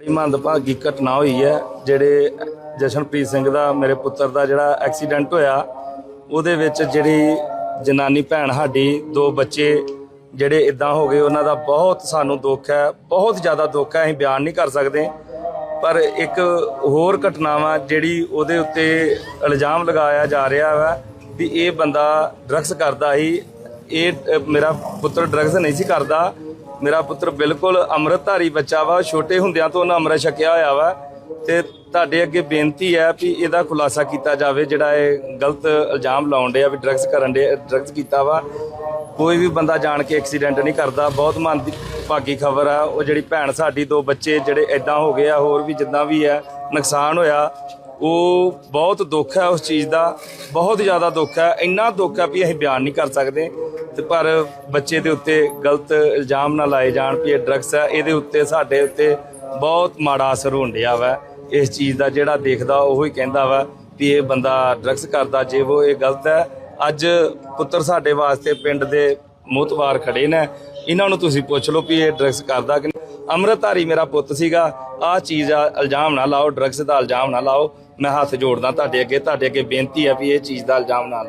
ਬੜੀ ਮੰਦਭਾਗੀ ਘਟਨਾ ਹੋਈ ਹੈ, ਜਿਹੜੇ ਜਸ਼ਨਪ੍ਰੀਤ ਸਿੰਘ ਦਾ, ਮੇਰੇ ਪੁੱਤਰ ਦਾ ਜਿਹੜਾ ਐਕਸੀਡੈਂਟ ਹੋਇਆ, ਉਹਦੇ ਵਿੱਚ ਜਿਹੜੀ ਜਨਾਨੀ ਭੈਣ ਸਾਡੀ, ਦੋ ਬੱਚੇ ਜਿਹੜੇ ਇਦਾਂ ਹੋ ਗਏ, ਉਹਨਾਂ ਦਾ ਬਹੁਤ ਸਾਨੂੰ ਦੁੱਖ ਹੈ, ਬਹੁਤ ਜ਼ਿਆਦਾ ਦੁੱਖ ਹੈ, ਅਸੀਂ ਬਿਆਨ ਨਹੀਂ ਕਰ ਸਕਦੇ। ਪਰ ਇੱਕ ਹੋਰ ਘਟਨਾ ਵਾ, ਜਿਹੜੀ ਉਹਦੇ ਉੱਤੇ ਇਲਜ਼ਾਮ ਲਗਾਇਆ ਜਾ ਰਿਹਾ ਵਾ, ਵੀ ਇਹ ਬੰਦਾ ਡਰੱਗਸ ਕਰਦਾ ਸੀ ਇਹ ਮੇਰਾ ਪੁੱਤਰ ਡਰੱਗਸ ਨਹੀਂ ਸੀ ਕਰਦਾ। ਮੇਰਾ ਪੁੱਤਰ ਬਿਲਕੁਲ ਅੰਮ੍ਰਿਤਧਾਰੀ ਬੱਚਾ ਵਾ, ਛੋਟੇ ਹੁੰਦਿਆਂ ਤੋਂ ਉਹਨਾਂ ਅੰਮ੍ਰਿਤ ਛਕਿਆ ਹੋਇਆ ਵਾ। ਤੇ ਤੁਹਾਡੇ ਅੱਗੇ ਬੇਨਤੀ ਹੈ ਵੀ ਇਹਦਾ ਖੁਲਾਸਾ ਕੀਤਾ ਜਾਵੇ, ਜਿਹੜਾ ਇਹ ਗਲਤ ਇਲਜ਼ਾਮ ਲਾਉਣ ਡਿਆ ਵੀ ਡਰੱਗਸ ਕਰਨ ਦੇ ਡਰੱਗਸ ਕੀਤਾ ਵਾ। ਕੋਈ ਵੀ ਬੰਦਾ ਜਾਣ ਕੇ ਐਕਸੀਡੈਂਟ ਨਹੀਂ ਕਰਦਾ। ਬਹੁਤ ਮਨ ਦੀ ਭਾਗੀ ਖਬਰ ਆ। ਉਹ ਜਿਹੜੀ ਭੈਣ ਸਾਡੀ, ਦੋ ਬੱਚੇ ਜਿਹੜੇ ਐਦਾਂ ਹੋ ਗਏ ਆ, ਹੋਰ ਵੀ ਜਿੱਦਾਂ ਵੀ ਹੈ ਨੁਕਸਾਨ ਹੋਇਆ। ਉਹ ਬਹੁਤ ਦੁੱਖ ਹੈ ਉਸ ਚੀਜ਼ ਦਾ, ਬਹੁਤ ਜ਼ਿਆਦਾ ਦੁੱਖ ਹੈ। ਇੰਨਾ ਦੁੱਖ ਹੈ ਵੀ ਅਸੀਂ ਬਿਆਨ ਨਹੀਂ ਕਰ ਸਕਦੇ। ਤੇ ਪਰ ਬੱਚੇ ਦੇ ਉੱਤੇ ਗਲਤ ਇਲਜ਼ਾਮ ਨਾ ਲਾਏ ਜਾਣ ਵੀ ਇਹ ਡਰੱਗਸ ਹੈ। ਇਹਦੇ ਉੱਤੇ, ਸਾਡੇ ਉੱਤੇ ਬਹੁਤ ਮਾੜਾ ਅਸਰ ਹੋਣ ਡਿਆ ਵਾ। ਇਸ ਚੀਜ਼ ਦਾ ਜਿਹੜਾ ਦੇਖਦਾ, ਉਹ ਹੀ ਕਹਿੰਦਾ ਵਾ ਵੀ ਇਹ ਬੰਦਾ ਡਰੱਗਸ ਕਰਦਾ, ਜੇ ਉਹ ਇਹ ਗਲਤ ਹੈ। ਅੱਜ ਪੁੱਤਰ ਸਾਡੇ ਵਾਸਤੇ ਪਿੰਡ ਦੇ ਮੋਤਵਾਰ ਖੜੇ ਨੇ। ਇਹਨਾਂ ਨੂੰ ਤੁਸੀਂ ਪੁੱਛ ਲਓ ਵੀ ਇਹ ਡਰੱਗਸ ਕਰਦਾ ਕਿ ਨਹੀਂ। ਅੰਮ੍ਰਿਤਧਾਰੀ ਮੇਰਾ ਪੁੱਤ ਸੀਗਾ, ਆਹ ਚੀਜ਼ ਆ ਇਲਜ਼ਾਮ ਨਾ ਲਾਓ ਡਰੱਗਸ ਦਾ ਇਲਜ਼ਾਮ ਨਾ ਲਾਓ, ਮੈਂ ਹੱਥ ਜੋੜਦਾ ਤੁਹਾਡੇ ਅੱਗੇ ਤੁਹਾਡੇ ਅੱਗੇ ਬੇਨਤੀ ਹੈ ਵੀ ਇਹ ਚੀਜ਼ ਦਾ ਇਲਜ਼ਾਮ ਨਾ ਲਾਓ।